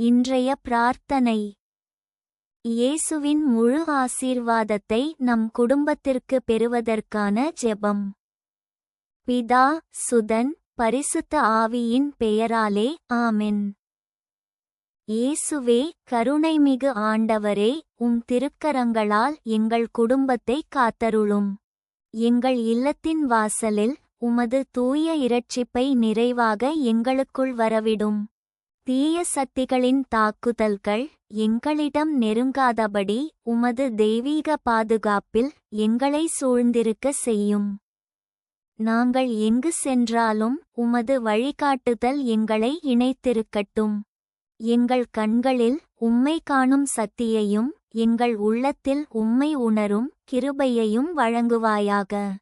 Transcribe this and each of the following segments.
இன்றைய பிரார்த்தனை. இயேசுவின் முழு ஆசீர்வாதத்தை நம் குடும்பத்திற்கு பெறுவதற்கான ஜெபம். பிதா சுதன் பரிசுத்த ஆவியின் பெயராலே ஆமென். இயேசுவே கருணைமிகு ஆண்டவரே உம் திருக்கரங்களால் எங்கள் குடும்பத்தை காத்தருளும். எங்கள் இல்லத்தின் வாசலில் உமது தூய இரட்சிப்பை நிறைவாக எங்களுக்குள் வரவிடும். தீய சக்திகளின் தாக்குதல்கள் எங்களிடம் நெருங்காதபடி உமது தெய்வீக பாதுகாப்பில் எங்களை சூழ்ந்திருக்க செய்யும். நாங்கள் எங்கு சென்றாலும் உமது வழிகாட்டுதல் எங்களை இணைத்திருக்கட்டும். எங்கள் கண்களில் உம்மை காணும் சக்தியையும் எங்கள் உள்ளத்தில் உம்மை உணரும் கிருபையையும் வழங்குவாயாக.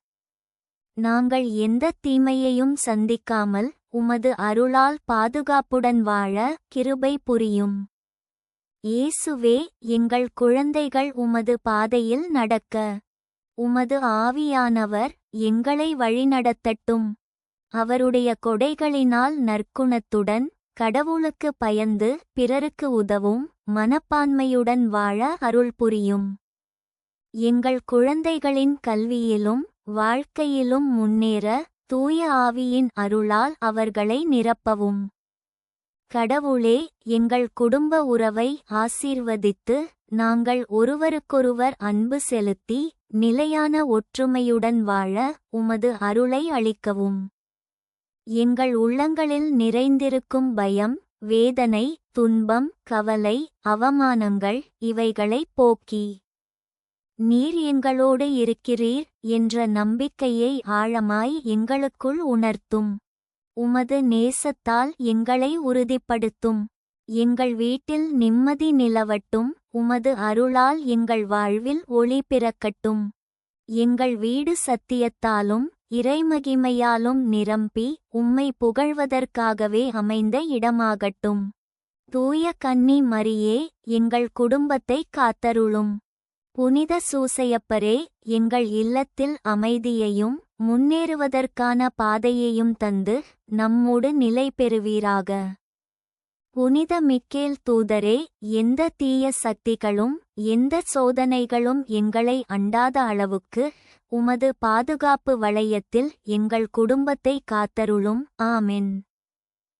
நாங்கள் எந்த தீமையையும் சந்திக்காமல் உமது அருளால் பாதுகாப்புடன் வாழ கிருபை புரியும். இயேசுவே எங்கள் குழந்தைகள் உமது பாதையில் நடக்க. உமது ஆவியானவர் எங்களை வழிநடத்தட்டும். அவருடைய கொடைகளினால் நற்குணத்துடன் கடவுளுக்கு பயந்து பிறருக்கு உதவும் மனப்பான்மையுடன் வாழ அருள் புரியும். எங்கள் குழந்தைகளின் கல்வியிலும் வாழ்க்கையிலும் முன்னேற தூய ஆவியின் அருளால் அவர்களை நிரப்பவும். கடவுளே எங்கள் குடும்ப உறவை ஆசீர்வதித்து நாங்கள் ஒருவருக்கொருவர் அன்பு செலுத்தி நிலையான ஒற்றுமையுடன் வாழ உமது அருளை அளிக்கவும். எங்கள் உள்ளங்களில் நிறைந்திருக்கும் பயம் வேதனை துன்பம் கவலை அவமானங்கள் இவைகளை போக்கி. நீர் எங்களோடு இருக்கிறீர் என்ற நம்பிக்கையை ஆழமாய் எங்களுக்குள் உணர்த்தும். உமது நேசத்தால் எங்களை உறுதிப்படுத்தும். எங்கள் வீட்டில் நிம்மதி நிலவட்டும். உமது அருளால் எங்கள் வாழ்வில் ஒளி பிறக்கட்டும். எங்கள் வீடு சத்தியத்தாலும் இறைமகிமையாலும் நிரம்பி உம்மை புகழ்வதற்காகவே அமைந்த இடமாகட்டும். தூய கன்னி மரியே எங்கள் குடும்பத்தை காத்தருளும். புனித சூசையப்பரே எங்கள் இல்லத்தில் அமைதியையும் முன்னேறுவதற்கான பாதையையும் தந்து நம்மோடு நிலை பெறுவீராக புனித மிக்கேல் தூதரே எந்த தீய சக்திகளும் எந்த சோதனைகளும் எங்களை அண்டாத அளவுக்கு உமது பாதுகாப்பு வளையத்தில் எங்கள் குடும்பத்தை காத்தருளும். ஆமென்.